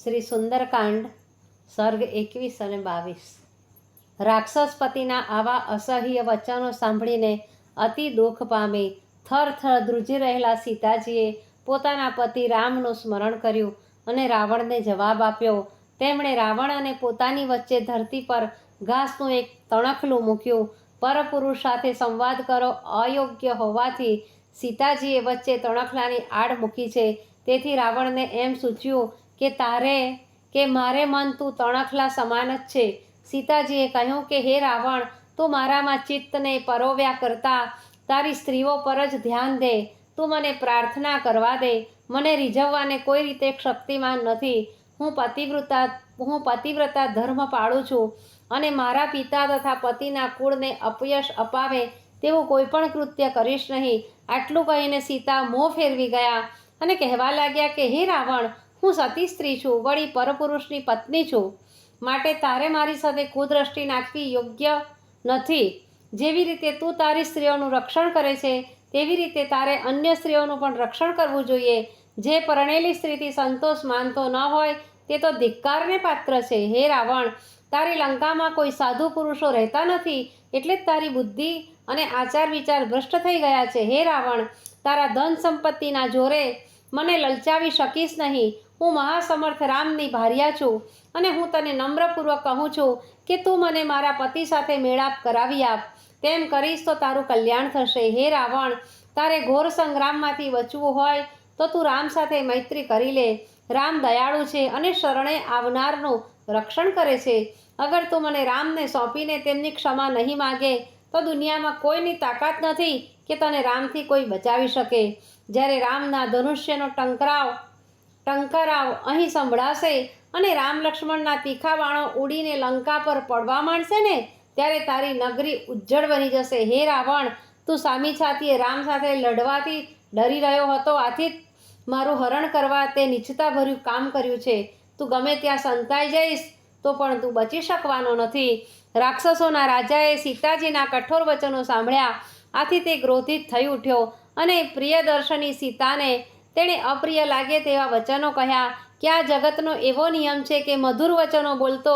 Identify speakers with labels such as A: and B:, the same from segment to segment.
A: શ્રી સુંદરકાંડ સર્ગ એકવીસ અને બાવીસ. રાક્ષસ પતિના આવા અસહ્ય વચનો સાંભળીને અતિ દુઃખ પામી થર થર ધ્રુજી રહેલા સીતાજીએ પોતાના પતિ રામનું સ્મરણ કર્યું અને રાવણને જવાબ આપ્યો. તેમણે રાવણ અને પોતાની વચ્ચે ધરતી પર ઘાસનું એક તણખલું મૂક્યું. પરપુરુષ સાથે સંવાદ કરો અયોગ્ય હોવાથી સીતાજીએ વચ્ચે તણખલાની આડ મૂકી છે. તેથી રાવણને એમ સૂચ્યું કે તારે, કે મારે મન તું તણખલા સમાન જ છે. સીતાજીએ કહ્યું કે, હે રાવણ, તું મારામાં ચિત્તને પરોવ્યા કરતા તારી સ્ત્રીઓ પર જ ધ્યાન દે. તું મને પ્રાર્થના કરવા દે. મને રીઝવવાને કોઈ રીતે શક્તિમાન નથી. હું પતિવ્રતા હું પતિવ્રતા ધર્મ પાળું છું અને મારા પિતા તથા પતિના કુળને અપયશ અપાવે તેવું કોઈ પણ કૃત્ય કરીશ નહીં. આટલું કહીને સીતા મોં ફેરવી ગયા અને કહેવા લાગ્યા કે, હે રાવણ હું સતી સ્ત્રી છું, વળી પરપુરુષની પત્ની છું, માટે તારે મારી સાથે કુદ્રષ્ટિ નાખવી યોગ્ય નથી. જેવી રીતે તું તારી સ્ત્રીઓનું રક્ષણ કરે છે, તેવી રીતે તારે અન્ય સ્ત્રીઓનું પણ રક્ષણ કરવું જોઈએ. જે પરણેલી સ્ત્રીથી સંતોષ માનતો ન હોય, તે તો ધિક્કારને પાત્ર છે. હે રાવણ, તારી લંકામાં કોઈ સાધુ પુરુષો રહેતા નથી, એટલે જ તારી બુદ્ધિ અને આચાર વિચાર ભ્રષ્ટ થઈ ગયા છે. હે રાવણ, તારા ધન સંપત્તિના જોરે મને લલચાવી શકીશ નહીં. હું મહાસમર્થ રામની ભાર્યા છું અને હું તને નમ્રપૂર્વક કહું છું કે તું મને મારા પતિ સાથે મેળાપ કરાવી આપ. તેમ કરીશ તો તારું કલ્યાણ થશે. હે રાવણ, તારે ઘોર સંગ્રામમાંથી બચવું હોય તો તું રામ સાથે મૈત્રી કરી લે. રામ દયાળુ છે અને શરણે આવનારનું રક્ષણ કરે છે. અગર તું મને રામને સોંપીને તેમની ક્ષમા નહીં માગે તો દુનિયામાં કોઈની તાકાત નથી કે તને રામથી કોઈ બચાવી શકે. જ્યારે રામના ધનુષ્યનો ટંકરાવ ટંકરાવ અહીં સંભળાશે અને રામ લક્ષ્મણના તીખા બાણો ઉડીને લંકા પર પડવા માંડશે ને, ત્યારે તારી નગરી ઉજ્જળ બની જશે. હે રાવણ, તું સામી છાતીએ રામ સાથે લડવાથી ડરી રહ્યો હતો. આથી મારું હરણ કરવા તે નીચતાભર્યું કામ કર્યું છે. તું ગમે ત્યાં સંતાઈ જઈશ, તો પણ તું બચી શકવાનો નથી. રાક્ષસોના રાજાએ સીતાજીના કઠોર વચનો સાંભળ્યા. આથી તે ક્રોધિત થઈ ઉઠ્યો. અને પ્રિયદર્શની સીતાને તેણે અપ્રિય લાગે તેવા વચનો કહ્યા કે આ જગતનો એવો નિયમ છે કે મધુર વચનો બોલતો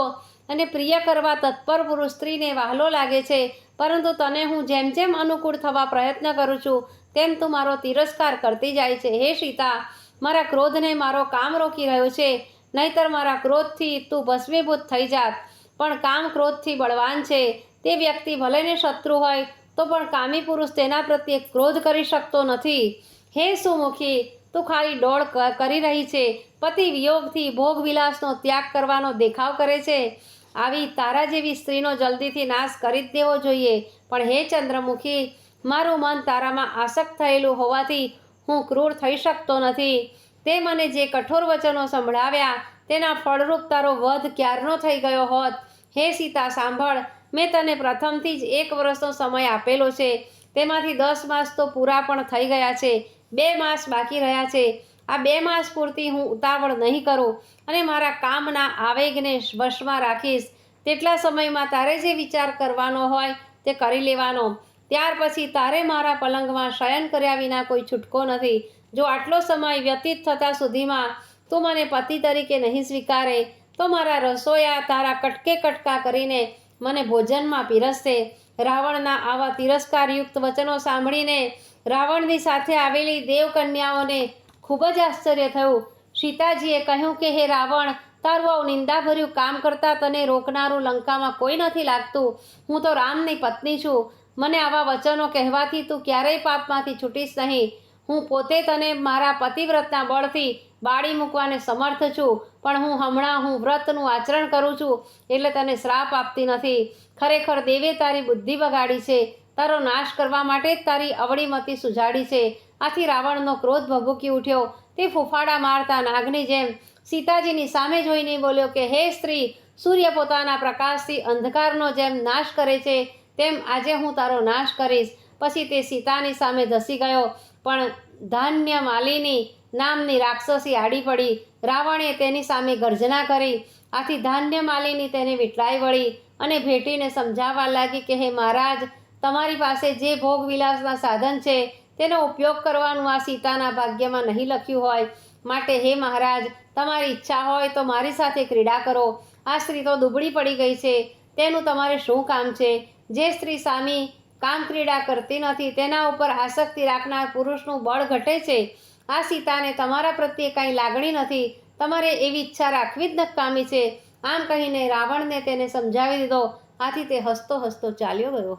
A: અને પ્રિય કરવા તત્પર પુરુષ સ્ત્રીને વહાલો લાગે છે? પરંતુ તને હું જેમ જેમ અનુકૂળ થવા પ્રયત્ન કરું છું, તેમ તું મારો તિરસ્કાર કરતી જાય છે. હે સીતા, મારા ક્રોધને મારો કામ રોકી રહ્યો છે. નહીતર મારા ક્રોધથી તું ભસ્મીભૂત થઈ જાત. પણ કામ ક્રોધથી બળવાન છે. તે વ્યક્તિ ભલેને શત્રુ હોય તો પણ કામી પુરુષ તેના પ્રત્યે ક્રોધ કરી શકતો નથી. હે સુમુખી, તું ખાલી ડોળ કરી રહી છે. પતિ વિયોગથી ભોગ વિલાસનો ત્યાગ કરવાનો દેખાવ કરે છે. આવી તારા જેવી સ્ત્રીનો જલ્દીથી નાશ કરી જ દેવો જોઈએ. પણ હે ચંદ્રમુખી, મારું મન તારામાં આસક્ત થયેલું હોવાથી હું ક્રૂર થઈ શકતો નથી. તે મને જે કઠોર વચનો સંભળાવ્યા, તેના ફળરૂપ તારો વધ ક્યારનો થઈ ગયો હોત? હે સીતા, સાંભળ મેં તને પ્રથમથી જ એક વર્ષનો સમય આપેલો છે. તેમાંથી દસ માસ તો પૂરા પણ થઈ ગયા છે. બે માસ બાકી રહ્યા છે. આ બે માસ પૂરતી હું ઉતાવળ નહીં કરું અને મારા કામના આવેગને વશમાં રાખીશ. તેટલા સમયમાં તારે જે વિચાર કરવાનો હોય તે કરી લેવાનો. ત્યાર પછી તારે મારા પલંગમાં શયન કર્યા વિના કોઈ છૂટકો નથી. જો આટલો સમય વ્યતીત થતાં સુધીમાં તું મને પતિ તરીકે નહીં સ્વીકારે, તો મારા રસોયા તારા કટકે કટકા કરીને મને ભોજનમાં પીરસશે રાવણના આવા તિરસ્કારયુક્ત વચનો સાંભળીને રાવણની સાથે આવેલી દેવકન્યાઓને ખૂબ જ આશ્ચર્ય થયું. સીતાજીએ કહ્યું કે, હે રાવણ, તારું આવું નિંદાભર્યું કામ કરતાં તને રોકનારું લંકામાં કોઈ નથી લાગતું. હું તો રામની પત્ની છું. મને આવા વચનો કહેવાથી તું ક્યારેય પાપમાંથી છૂટીશ નહીં. હું પોતે તને મારા પતિવ્રતના બળથી બાળી મૂકવાને સમર્થ છું, પણ હું હમણાં હું વ્રતનું આચરણ કરું છું, એટલે તને શ્રાપ આપતી નથી. ખરેખર દેવે તારી બુદ્ધિ બગાડી છે, તારો નાશ કરવા માટે જ તારી અવળીમતી સુજાડી છે. આથી રાવણનો ક્રોધ ભભૂકી ઉઠ્યો. તે ફૂફાડા મારતા નાગની જેમ સીતાજીની સામે જોઈને બોલ્યો કે, હે સ્ત્રી, સૂર્ય પોતાના પ્રકાશથી અંધકારનો જેમ નાશ કરે છે, તેમ આજે હું તારો નાશ કરીશ. પછી તે સીતાની સામે ધસી ગયો. પણ ધાન્ય માલિની નામની રાક્ષસી આડી પડી. રાવણે તેની સામે ગર્જના કરી. આથી ધાન્ય માલિની તેને વિટલાઈ વળી અને ભેટીને સમજાવવા લાગી કે, હે મહારાજ, તમારી પાસે જે ભોગ વિલાસના સાધન છે, તેનો ઉપયોગ કરવાનું આ સીતાના ભાગ્યમાં નહીં લખ્યું હોય. માટે, હે મહારાજ, તમારી ઈચ્છા હોય તો મારી સાથે ક્રીડા કરો. આ સ્ત્રી તો દુબળી પડી ગઈ છે. તેનું તમારે શું કામ છે? જે સ્ત્રી સામી કામ ક્રીડા કરતી નથી. તેના ઉપર આસક્તિ રાખનાર પુરુષનું બળ ઘટે છે. આ સીતાને તમારા પ્રત્યે કાંઈ લાગણી નથી. તમારે એવી ઈચ્છા રાખવી જ નકામી છે. આમ કહીને રાવણને તેને સમજાવી દીધો. આથી તે હસતો હસતો ચાલ્યો ગયો.